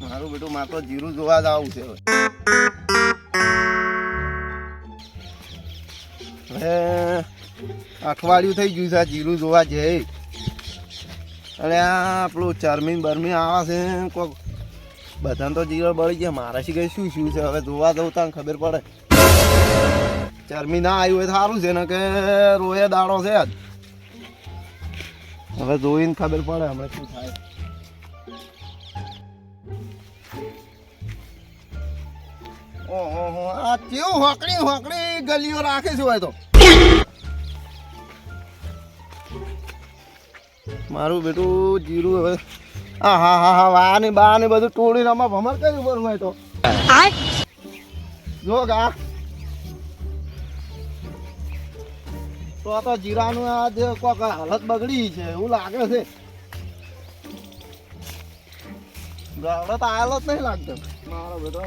મારું બેટું મારે તો જીરું જોવા જ આવું છે અઠવાડિયું થઈ ગયું છે જીરું જોવા જઈ. અને આ આપણું ચરમી બરમી આવે છે, કોક બધાને તો જીરો બળી ગયા. મારા શી શું શું છે? હવે જોવા જવું તાને ખબર પડે. ચરમી ના આવ્યું હોય સારું છે ને કે રોયે દાડો છે જ. હવે જોઈને ખબર પડે હમણાં શું થાય. ઓહો આ કેવું હોકડી હોકડી ગલીઓ રાખે છે હોય તો. મારું બેટું જીરું હવે. આ હા હા હા વા ને બા ને બધું તોડીને આમાં ભમર કર્યું ઉપર હોય તો. જો ગા. તો આ તો જીરાનું આ જે કોક હાલત બગડી છે એવું લાગે છે. ગાવડો તો આવેલો જ નહીં લાગતો. મારો બેટો.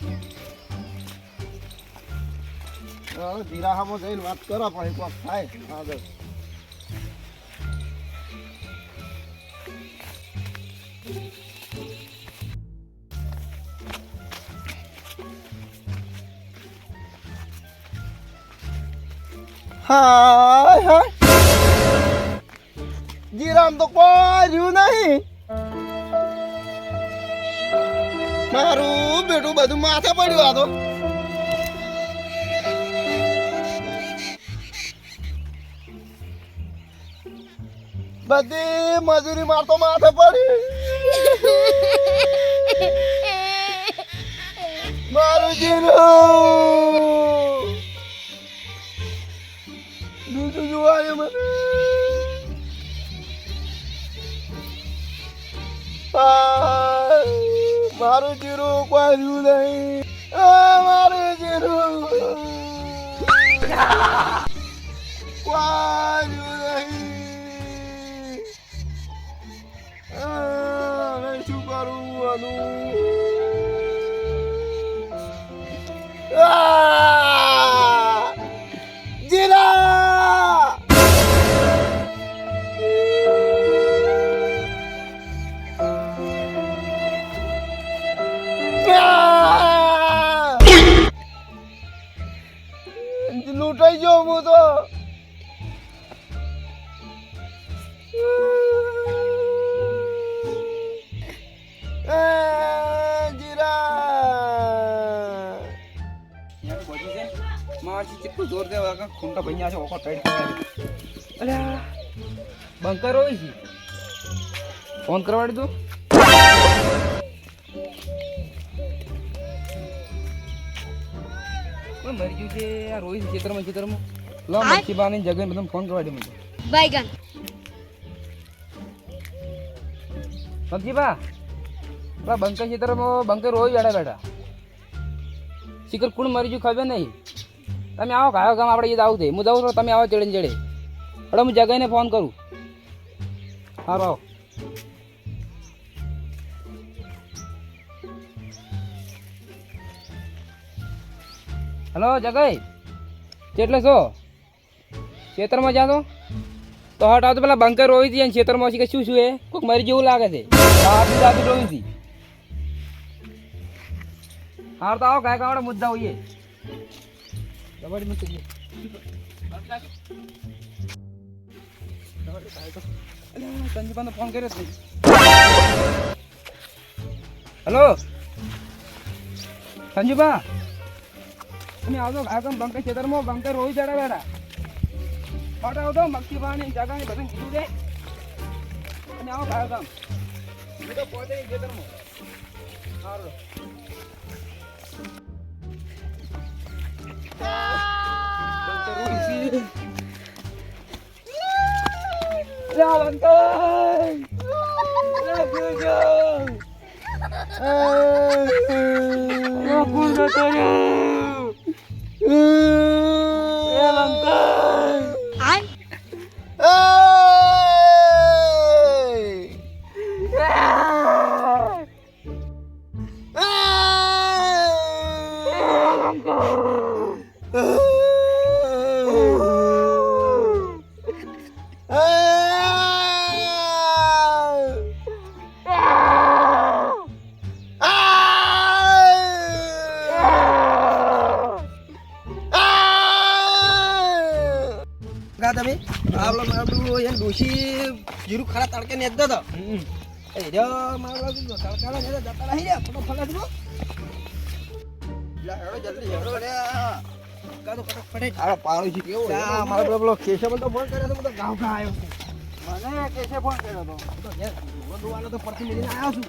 હવે જીરા હામો જઈને વાત કરો પણ કોક થાય. આગળ. હાય હાય. જીરામ તો કોઈ રહ્યું નહીં. મારું બધું માથે પડ્યું આ તો. બધી મજૂરી માર તો માથે પડી. મારું જીરું. બીજું જોવાય મને. આ, મારું જીરું કોઈ નહીં મારું જીરું. કોઈ નહીં શું કરું આનું મારથી કેટલું જોર દે ખૂંટા ભાઈ છે ઓખો ટાઈટ અરે બંકર હોય છે. ફોન કરવાડી તું કોઈ મરી ગયું છે આ રોહિત ચિત્રમાં ચિત્રમાં લો મચ્છી બાની જગ્યાએ બધા ફોન કરવાડી મને. બાઈગન મચ્છી બા બંકર ચિત્રમાં બંકર રોહિત બેઠા બેઠા. શિખર કોણ મરી ખબર નહીં? તમે આવો કયો ગામ આપણે ઈદ આવું છે. હું જાઉં છું, તમે આવો ચડે ચડે. એટલે હું જગાઈને ફોન કરું. સારું આવો. હલો, જગાઈ. કેટલે છો? ખેતરમાં જાતો તો હટ આવતો પેલા બંકર રોવી હતી અને ખેતરમાં કે શું શું એ કોઈક મરી જેવું લાગે છે. આપી આપી રોવી હતી હાર તો આવો કાંઈ કાંઈ મુદ્દા હોઈએ. કબડ્ડી મૂકી દઈએ. સંજીપાને ફોન કર્યો છે. હલો સંજુબા તમે આવતો આગળ બંકર ખેતરમાં, બંકર રોઈ ચડા બેઠા પાટા આવતો મક્કી પાણી જગાને બધું કીધું છે. અને આવો ગાયો ગામ. હું તો પહોંચે ખેતરમાં. સારું બંકર રોઈ છે જા બંકર જા ગુજો જા કોણ જતો રહ્યો એ બંકર आई મારો મારો એને ડોશી જીરું ખરા તડકે ને જતો હતો. એ રહ્યો મારો ને જતા રહી રહ્યા જલ્દી હેડો રે મને તો ફોન કર્યો તો બધો ગાવ ગા આવ્યો કેસે ફોન કર્યો તો? હું તો ઘેર ધોવાનો તો પરથી મેળીને આવ્યો છું.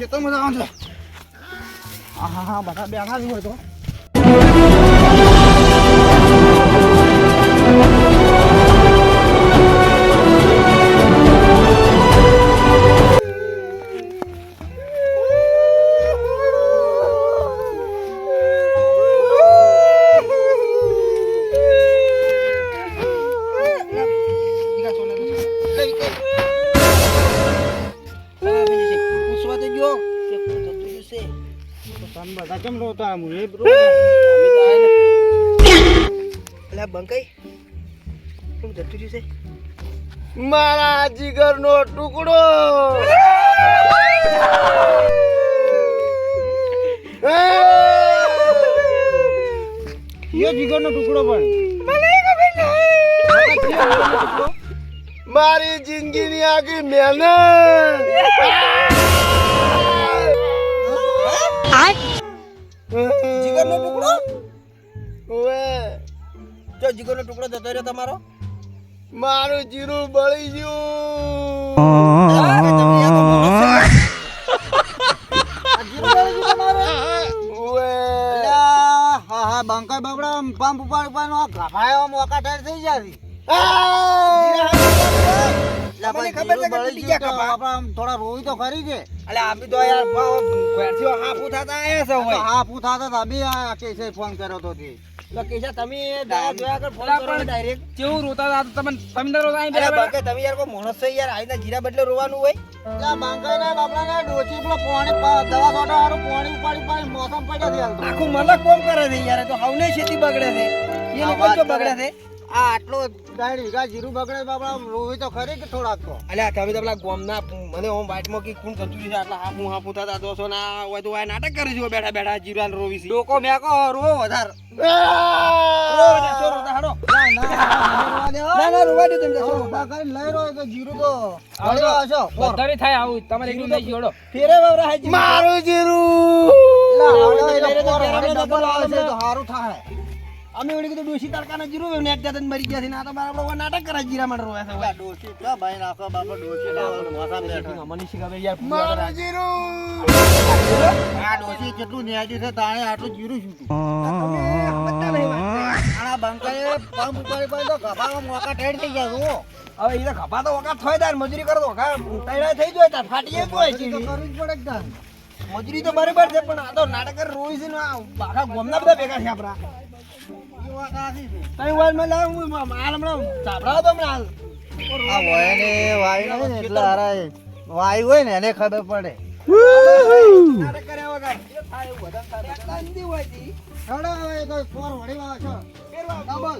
ખેતરમાં જવાનું છે. હા હા બધા બેઠા જ હોય તો. તમે બધા કેમ રોતા હું એ રો એટલે બંકાઈ કોણ જતું રહ્યું છે? મારા જીગરનો ટુકડો. યો જીગરનો ટુકડો પણ. મારી જિંદગીની આગી મહેનત. જીગરનો ટુકડો? ઓએ જો જીગરનો ટુકડો જતો રહ્યો તમારો? મારું જીરું બળી ગયું. ઓવે. હા હા બંકાઈ બાબડા પંપ ઉપર ઉપર ગભાયો મોકા ઠેર થઈ જતી મને ખબર છે કે ગયા કપા. થોડા રોઈ તો ખરી છે. અલે આપી તો યાર ક્વેરથી હાફુ થાતા આયા છે ભાઈ હાફુ થાતા તા બી આ કેસે ફોન કર્યો તો તે. તો કેશા તમે દવા જોયા કર ફોન કરો ડાયરેક્ટ કેવું રોતા હતા? તમે તમે તો રોતા અહીં બાકે તમે યાર કોઈ માણસ છે યાર આઈના જીરા બદલે રોવાનું હોય. ના બાબડા ના ડોચી પેલો પોણી દવા સોટા હારું પોણી ઉપાડી પાડી મોસમ પડ્યા છે આખું મલક કોમ કરે છે યાર તો હવને ખેતી બગડે છે. એ લોકો તો બગડે છે. આ આટલો દાઢ વીઘા જીરું બગડે બાપડા રોવી તો ખરી કે થોડાક તો? અલ્યા તમે તો પેલા ગોમના મને ઓમ વાઈટમાં કી કોણ થતું છે આટલા હાફું હાફું થતા દોસો ના હોય તો આ નાટક કરે છે બેઠા બેઠા જીરા રોવી છે. લોકો મેં કહો રો વધાર મારું જીરું! સારું થાય. અમે ઓલી કીધું ડોશી તડકાના જીરું નેટ જાતે મરી ગયા છે ના આ તો મારા આપણે નાટક કરે જીરા માટે રોયા છે. ડોશી તો ભાઈ નાખો બાપા ડોશી લાવો મોસા બેઠો. અમને શીખવે યાર મારું જીરું! આ ડોશી કેટલું ન્યાજી છે તાણે આટલું જીરું શું આ બંકાએ પંપ ઉપર ઉપર તો ગભામાં મોકા ટેડ થઈ ગયા છો. હવે એ તો ખભા તો વખત થાય તાર મજૂરી કરો તો વખત તૈયાર થઈ જાય તાર ફાટી જાય તો કરવી જ પડે કે તાન. મજૂરી તો બરાબર છે પણ આ તો નાટક રોઈ છે ને આ આખા ગોમના બધા ભેગા છે આપણા. એ વાત સાચી છે. કઈ વાર મેં લાવ હું? માલ હમણાં સાંભળાવો તો હમણાં આ વાય ને વાય ને એટલે હારા વાય હોય ને એને ખબર પડે. હોય. ડબલ.